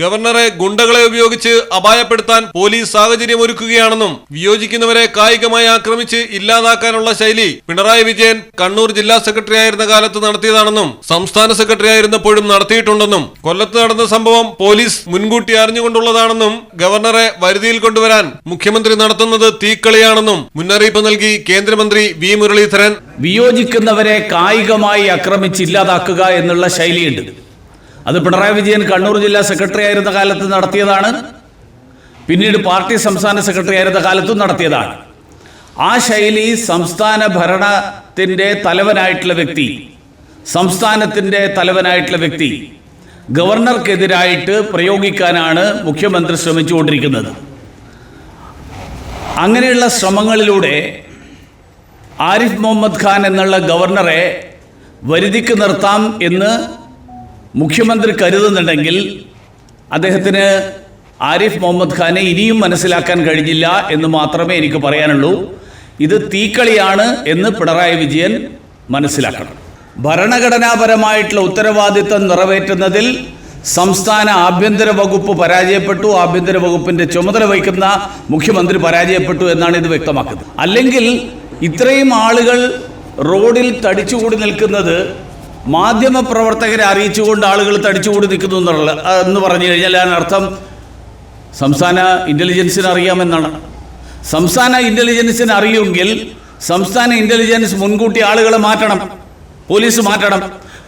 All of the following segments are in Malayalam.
ഗവർണറെ ഗുണ്ടകളെ ഉപയോഗിച്ച് അപായപ്പെടുത്താൻ പോലീസ് സാഹചര്യം ഒരുക്കുകയാണെന്നും വിയോജിക്കുന്നവരെ കായികമായി ആക്രമിച്ച് ഇല്ലാതാക്കാനുള്ള ശൈലി പിണറായി വിജയൻ കണ്ണൂർ ജില്ലാ സെക്രട്ടറി ആയിരുന്ന കാലത്ത് നടത്തിയതാണെന്നും സംസ്ഥാന സെക്രട്ടറി ആയിരുന്നപ്പോഴും നടത്തിയിട്ടുണ്ടെന്നും കൊല്ലത്ത് നടന്ന സംഭവം പോലീസ് മുൻകൂട്ടി അറിഞ്ഞുകൊണ്ടുള്ളതാണെന്നും ഗവർണറെ വരുതിയിൽ കൊണ്ടുവരാൻ മുഖ്യമന്ത്രി നടത്തുന്നത് തീക്കളിയാണെന്നും മുന്നറിയിപ്പ് നൽകി കേന്ദ്രമന്ത്രി വി മുരളീധരൻ. വിയോജിക്കുന്നവരെ കായികമായി ആക്രമിച്ച് ഇല്ലാതാക്കുക എന്നുള്ള ശൈലിയുണ്ട്. അത് പിണറായി വിജയൻ കണ്ണൂർ ജില്ലാ സെക്രട്ടറി ആയിരുന്ന കാലത്ത് നടത്തിയതാണ്. പിന്നീട് പാർട്ടി സംസ്ഥാന സെക്രട്ടറി ആയിരുന്ന കാലത്തും നടത്തിയതാണ്. ആ ശൈലി സംസ്ഥാന ഭരണത്തിന്റെ തലവനായിട്ടുള്ള വ്യക്തി സംസ്ഥാനത്തിന്റെ തലവനായിട്ടുള്ള വ്യക്തി ഗവർണർക്കെതിരായിട്ട് പ്രയോഗിക്കാനാണ് മുഖ്യമന്ത്രി ശ്രമിച്ചുകൊണ്ടിരിക്കുന്നത്. അങ്ങനെയുള്ള ശ്രമങ്ങളിലൂടെ ആരിഫ് മുഹമ്മദ് ഖാൻ എന്നുള്ള ഗവർണറെ വരുതിക്ക് നിർത്താം എന്ന് മുഖ്യമന്ത്രി കരുതുന്നുണ്ടെങ്കിൽ അദ്ദേഹത്തിന് ആരിഫ് മുഹമ്മദ് ഖാനെ ഇനിയും മനസ്സിലാക്കാൻ കഴിഞ്ഞില്ല എന്ന് മാത്രമേ എനിക്ക് പറയാനുള്ളൂ. ഇത് തീക്കളിയാണ് എന്ന് പിണറായി വിജയൻ മനസ്സിലാക്കണം. ഭരണഘടനാപരമായിട്ടുള്ള ഉത്തരവാദിത്തം നിറവേറ്റുന്നതിൽ സംസ്ഥാന ആഭ്യന്തര വകുപ്പ് പരാജയപ്പെട്ടു. ആഭ്യന്തര വകുപ്പിന്റെ ചുമതല വഹിക്കുന്ന മുഖ്യമന്ത്രി പരാജയപ്പെട്ടു എന്നാണ് ഇത് വ്യക്തമാക്കുന്നത്. അല്ലെങ്കിൽ ഇത്രയും ആളുകൾ റോഡിൽ തടിച്ചുകൂടി നിൽക്കുന്നത് മാധ്യമ പ്രവർത്തകരെ അറിയിച്ചുകൊണ്ട് ആളുകൾ തടിച്ചുകൂടി നിൽക്കുന്നു എന്നുള്ള എന്ന് പറഞ്ഞു കഴിഞ്ഞാൽ അതിനർത്ഥം സംസ്ഥാന ഇന്റലിജൻസിന് അറിയാമെന്നാണ്. സംസ്ഥാന ഇന്റലിജൻസിന് അറിയുമെങ്കിൽ സംസ്ഥാന ഇന്റലിജൻസ് മുൻകൂട്ടി ആളുകളെ മാറ്റണം. പോലീസ് മാറ്റണം.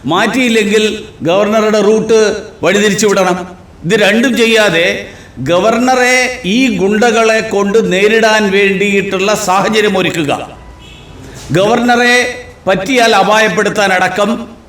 മാറ്റിയില്ലെങ്കിൽ ഗവർണറുടെ റൂട്ട് വഴിതിരിച്ചു വിടണം. ഇത് രണ്ടും ചെയ്യാതെ ഗവർണറെ ഈ ഗുണ്ടകളെ കൊണ്ട് നേരിടാൻ വേണ്ടിയിട്ടുള്ള സാഹചര്യം ഒരുക്കുക. ഗവർണറെ പറ്റിയാൽ അപായപ്പെടുത്താൻ അടക്കം